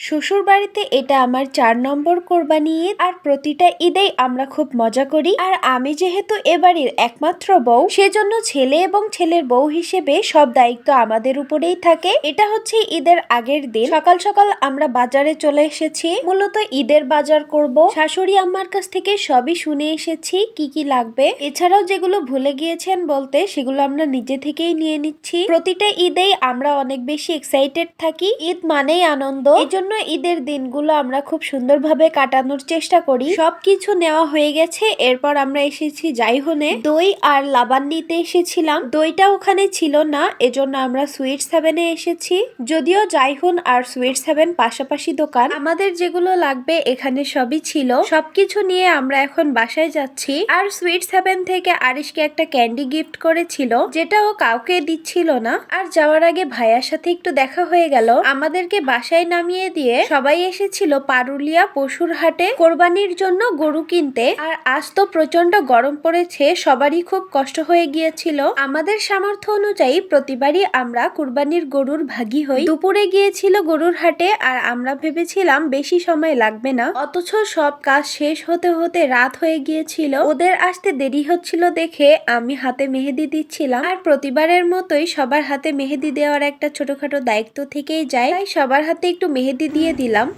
শ্বশুর বাড়িতে এটা আমার চার নম্বর কোরবানি ঈদ, আর প্রতিটা ঈদেই আমরা খুব মজা করি। আর আমি যেহেতু এবাড়ির একমাত্র বউ, সেজন্য ছেলে এবং ছেলের বউ হিসেবে সব দায়িত্ব আমাদের উপরেই থাকে। এটা হচ্ছে ঈদের আগের দিন। সকাল সকাল আমরা বাজারে চলে এসেছি। মূলত ঈদের বাজার করব। শাশুড়ি আমার কাছ থেকে সবই শুনে এসেছি, কি কি লাগবে। এছাড়াও যেগুলো ভুলে গিয়েছেন বলতে, সেগুলো আমরা নিজে থেকেই নিয়ে নিচ্ছি। প্রতিটা ঈদেই আমরা অনেক বেশি এক্সাইটেড থাকি। ঈদ মানেই আনন্দ। এই জন্য ঈদের দিনগুলো আমরা খুব সুন্দরভাবে কাটানোর চেষ্টা করি। সবকিছু নেওয়া হয়ে গেছে, এরপর আমরা এসেছি যাই যাইহনে দই আর লাবান নিতে এসেছিলাম। দইটা ওখানে ছিল না, এজন্য আমরা সুইট সেভেনে এসেছি। যদিও যাইহুন আর সুইট সেভেন পাশাপাশি দোকান। আমাদের যেগুলো লাগবে এখানে সবই ছিল। সবকিছু নিয়ে আমরা এখন বাসায় যাচ্ছি। আর সুইট সেভেন থেকে আরিশকে একটা ক্যান্ডি গিফট করেছিল যেটা ও কাউকে দিচ্ছিল না। আর যাওয়ার আগে ভাইয়ার সাথে একটু দেখা হয়ে গেল। আমাদেরকে বাসায় নামিয়ে দিয়ে সবাই এসেছিল পারুলিয়া পশুর হাটে। কোরবানির জন্য গরু কিনতে। আর আজ তো প্রচণ্ড গরম পড়েছে, সবারই খুব কষ্ট হয়ে গিয়েছিল। আমাদের সামর্থ্য অনুযায়ী প্রতিবারই আমরা কুরবানির গরুর ভাগী হই। দুপুরে গিয়েছিল গরুর হাটে, আর আমরা ভেবেছিলাম বেশি সময় লাগবে না। অথচ সব কাজ শেষ হতে হতে রাত হয়ে গিয়েছিল। ওদের আসতে দেরি হচ্ছিল দেখে আমি হাতে মেহেদি দিচ্ছিলাম। আর প্রতিবারের মতোই সবার হাতে মেহেদি দেওয়ার একটা ছোটখাটো দায়িত্ব থেকেই যায়। তাই সবার হাতে একটু মেহেদি দিয়ে দিলাম।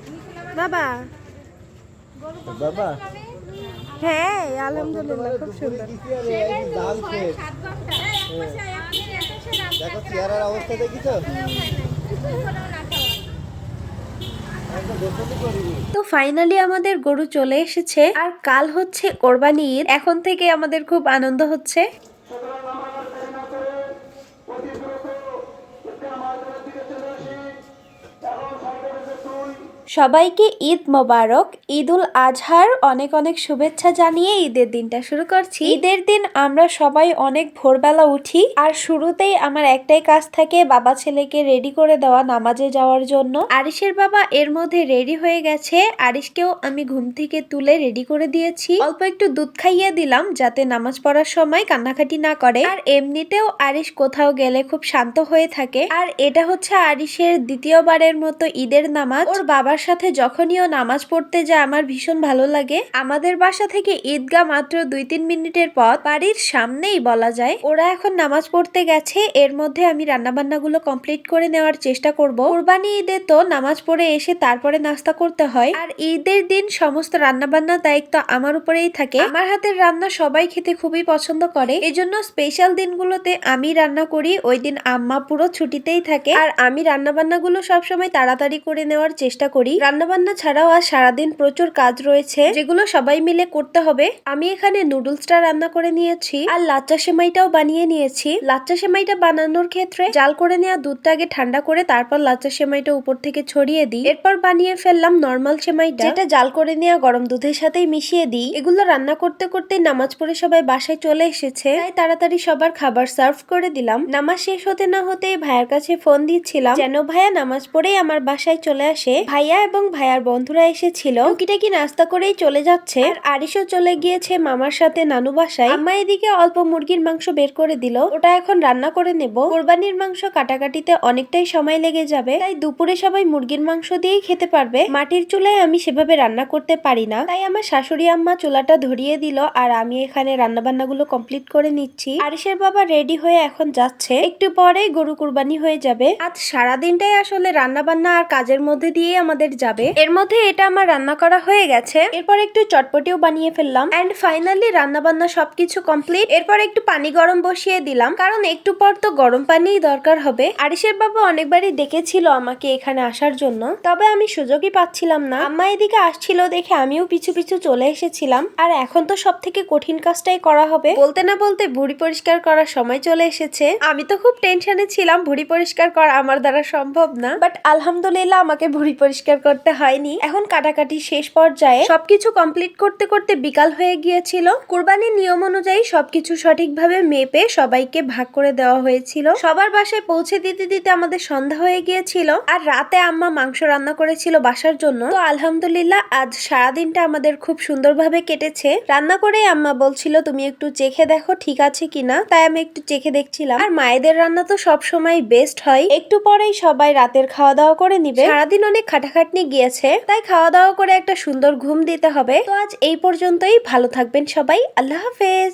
বাবা। বাবা। হ্যাঁ আলহামদুলিল্লাহ খুব সুন্দর। দেখো চেয়ারের অবস্থা দেখিছো? একদম দোষটি করিনি তো ফাইনালি আমাদের গরু চলে এসেছে। আর কাল হচ্ছে কোরবানি ঈদ এখন থেকে আমাদের খুব আনন্দ হচ্ছে। সবাইকে ঈদ মোবারক ঈদ উল আজহার অনেক অনেক শুভেচ্ছা জানিয়ে ঈদের দিনটা শুরু করছি। ঈদের দিন আমরা সবাই অনেক ভোরবেলা উঠি আর শুরুতেই আমার একটাই কাজ থাকে বাবা ছেলেকে রেডি করে দেওয়া নামাজে যাওয়ার জন্য। আরিশের বাবা এর মধ্যে রেডি হয়ে গেছে। আরিশকেও আমি ঘুম থেকে তুলে রেডি করে দিয়েছি। অল্প একটু দুধ খাইয়ে দিলাম যাতে নামাজ পড়ার সময় কান্নাকাটি না করে। আর এমনিতেও আরিশ কোথাও গেলে খুব শান্ত হয়ে থাকে। আর এটা হচ্ছে আরিশের দ্বিতীয়বারের মতো ঈদের নামাজ। ওর বাবার সাথে যখনই ও নামাজ পড়তে যায়, আমার ভীষণ ভালো লাগে। আমাদের বাসা থেকে ঈদগাহ মাত্র দুই তিন মিনিটের পথ। বাড়ির সামনেই বলা যায়, ওরা এখন নামাজ পড়তে গেছে। এর মধ্যে আমি রান্না গুলো কমপ্লিট করে নেওয়ার চেষ্টা করব। কোরবানি ঈদে তো নামাজ পড়ে এসে তারপরে নাস্তা করতে হয়। আর ঈদের দিন সমস্ত রান্নাবান্নার দায়িত্ব আমার উপরেই থাকে। আমার হাতের রান্না সবাই খেতে খুবই পছন্দ করে। এজন্য স্পেশাল দিনগুলোতে আমি রান্না করি। ওই দিন আম্মা পুরো ছুটিতেই থাকে। আর আমি রান্না বান্নাগুলো সবসময় তাড়াতাড়ি করে নেওয়ার চেষ্টা করি। রান্না বান্না ছাড়াও আজ সারাদিন প্রচুর কাজ রয়েছে, যেগুলো সবাই মিলে করতে হবে। আমি এখানে নুডলসটা রান্না করে নিয়েছি, আর লাচ্চা সেমাইটাও বানিয়ে নিয়েছি। লাচ্চা সেমাইটা বানানোর ক্ষেত্রে জাল করে নেওয়া দুধটা আগে ঠান্ডা করে তারপর লাচ্চা সেমাইটা উপর থেকে ছড়িয়ে দিই। এরপর বানিয়ে ফেললাম নর্মাল সেমাইটা, যেটা জাল করে নেওয়া গরম দুধের সাথেই মিশিয়ে দিই। এগুলো রান্না করতে করতে নামাজ পড়ে সবাই বাসায় চলে এসেছে, তাই তাড়াতাড়ি সবার খাবার সার্ভ করে দিলাম। নামাজ শেষ হতে না হতেই ভাইয়ার কাছে ফোন দিচ্ছিলাম, যেন ভাইয়া নামাজ পড়েই আমার বাসায় চলে আসে। ভাইয়া এবং ভাইয়ার বন্ধুরা এসেছিল। টুকিটাকি নাস্তা করেই চলে যাচ্ছে। আর আরিশও চলে গিয়েছে মামার সাথে নানু বাসায়। আম্মা এদিকে অল্প মুরগির মাংস বের করে দিল। ওটা এখন রান্না করে নেব। কোরবানির মাংস কাটাকাটিতে অনেকটাই সময় লেগে যাবে। তাই দুপুরে সবাই মুরগির মাংস দিয়েই খেতে পারবে। মাটির চুলায় আমি সেভাবে রান্না করতে পারি না। তাই আমার শাশুড়ি আম্মা চুলাটা ধরিয়ে দিল। আর আমি এখানে রান্না বান্নাগুলো কমপ্লিট করে নিচ্ছি। আরিশের বাবা রেডি হয়ে এখন যাচ্ছে। একটু পরেই গরু কুরবানি হয়ে যাবে। আজ সারাদিনটাই আসলে রান্না বান্না আর কাজের মধ্যে দিয়ে আমাদের যাবে। এর মধ্যে এটা আমার রান্না করা হয়ে গেছে। এরপর একটু চটপটিও বানিয়ে ফেললাম। এন্ড ফাইনালি রান্না বান্না সবকিছু কমপ্লিট এরপর একটু পানি গরম বসিয়ে দিলাম। কারণ একটু পর তো গরম পানিই দরকার হবে। আরিশের বাবা অনেকবারই ডেকেছিল আমাকে এখানে আসার জন্য। তবে আমি সুযোগই পাচ্ছিলাম না। আম্মা এদিকে আসছিল দেখে আমিও পিছু পিছু চলে এসেছিলাম। আর এখন তো সব থেকে কঠিন কাজটাই করা হবে। বলতে না বলতে ভুড়ি পরিষ্কার করার সময় চলে এসেছে। আমি তো খুব টেনশনে ছিলাম। ভুড়ি পরিষ্কার করা আমার দ্বারা সম্ভব না। বাট আলহামদুলিল্লাহ আমাকে ভুড়ি পরিষ্কার করতে হয়নি। এখন কাটাকাটি শেষ পর্যায়ে সবকিছু কমপ্লিট করতে করতে বিকাল হয়ে গিয়েছিল। কুরবানির নিয়ম অনুযায়ী সবকিছু সঠিকভাবে মেপে সবাইকে ভাগ করে দেওয়া হয়েছিল। সবার বাসায় পৌঁছে দিতে দিতে আমাদের সন্ধ্যা হয়ে গিয়েছিল আর রাতে আম্মা মাংস রান্না করেছিল বাসার জন্য। তো আলহামদুলিল্লাহ আজ সারাদিনটা আমাদের খুব সুন্দরভাবে কেটেছে। রান্না করে আম্মা বলছিল, তুমি একটু চেখে দেখো ঠিক আছে কিনা? তাই আমি একটু চেখে দেখছিলাম। আর মায়েদের রান্না তো সব সময় বেস্ট হয়। একটু পরেই সবাই রাতের খাওয়া দাওয়া করে নিবে। সারাদিন অনেক খাটাখাটি খাটনি গিয়েছে, তাই খাওয়া দাওয়া করে একটা সুন্দর ঘুম দিতে হবে। তো আজ এই পর্যন্তই, ভালো থাকবেন সবাই, আল্লাহ হাফেজ।